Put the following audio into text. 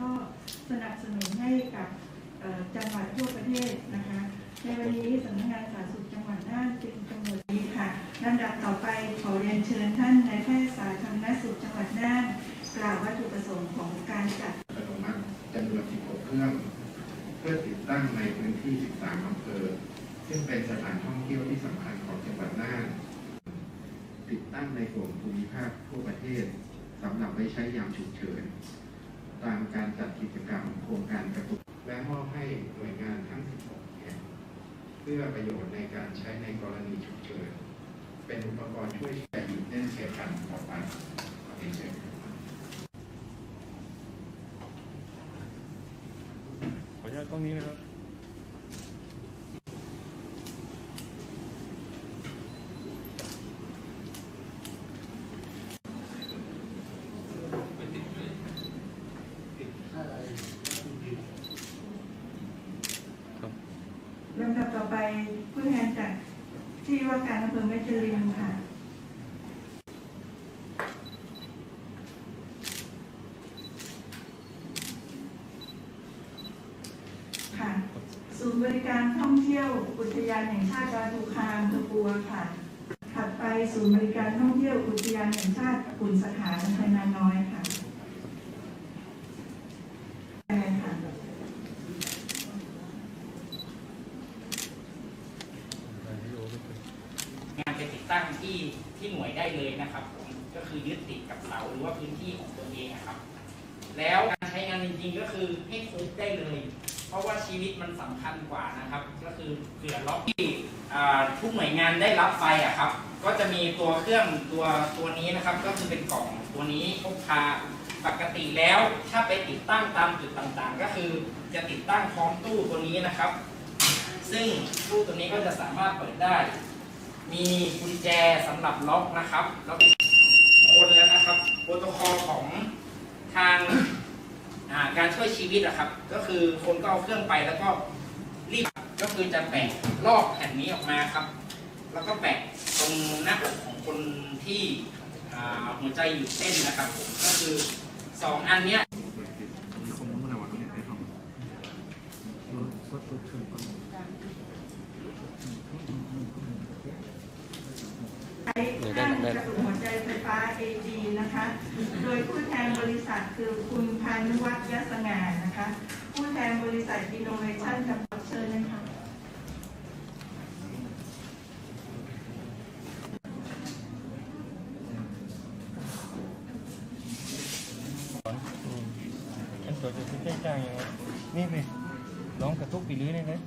ก็สนับสนุนให้กับจังหวัดทั่วประเทศนะคะ ในวันนี้สำนักงานสาธารณสุขจังหวัดน่านจึงกำหนดนี้ค่ะลำดับต่อไปขอเรียนเชิญท่านนายแพทย์สาธารณสุขจังหวัดน่านกล่าววัตถุประสงค์ของการจัดอัตโนมัติจำนวน16เครื่อง เพื่อติดตั้งในพื้นที่ 13อำเภอ ซึ่งเป็นสถานท่องเที่ยวที่สำคัญของจังหวัดน่าน ติดตั้งในกลุ่มภูมิภาคทั่วประเทศสำหรับไว้ใช้ยามฉุกเฉิน พื่อประโยชน์ในการใช้ในกรณีฉุกเฉิน เป็นอุปกรณ์ช่วยแก่หยุดเล่นเสียกันต่อไปขอเรียนเชิญครับขออนุญาตกล้องนี้นะครับ ลำดับต่อไปผู้แทนจากที่ ว่าการอำเภอแม่จริมค่ะ ค่ะ ศูนย์บริการท่องเที่ยวอุทยานแห่งชาติดอยภูคามตะปัวค่ะ ถัดไปศูนย์บริการท่องเที่ยวอุทยานแห่งชาติขุนสถานอำเภอนาน้อยค่ะแปลค่ะ งานไปติดตั้ง ที่ที่หน่วยได้เลยนะครับผมก็คือยึดติดกับเสาหรือว่าพื้นที่ของตัวเองนะครับ แล้วการใช้งานจริงๆก็คือให้คุกได้เลย เพราะว่าชีวิตมันสำคัญกว่านะครับ ก็คือเผื่อล็อกที่ทุกหน่วยงานได้รับไปอะครับ ก็จะมีตัวเครื่องตัวตัวนี้นะครับ ก็คือเป็นกล่องตัวนี้พกพาปกติแล้วถ้าไปติดตั้งตามจุดต่างๆ ก็คือจะติดตั้งพร้อมตู้ตัวนี้นะครับ ซึ่งตู้ตัวนี้ก็จะสามารถเปิดได้ มีกุญแจสำหรับล็อกนะครับแล้วคนแล้วนะครับโปรโตคอลของทางาการช่วยชีวิตอะครับ ก็คือคนก็เอาเครื่องไปแล้วก็รีบก็คือจะแปะลอกแผ่นนี้ออกมาครับ แล้วก็แปะตรงหน้าอกของคนที่หัวใจหยุดเต้นนะครับก็คือสองอันเนี้ย ใช้เครื่องกระตุ้นหัวใจไฟฟ้า AG นะคะ โดยผู้แทนบริษัทคือคุณพานุวัฒน์ยศงานนะคะ ผู้แทนบริษัท Innovation จำกัดเชิญนะคะอันตัวจะใช้จ้างยังไงนี่เลยน้องกระตุกปีลื้อเลยนะ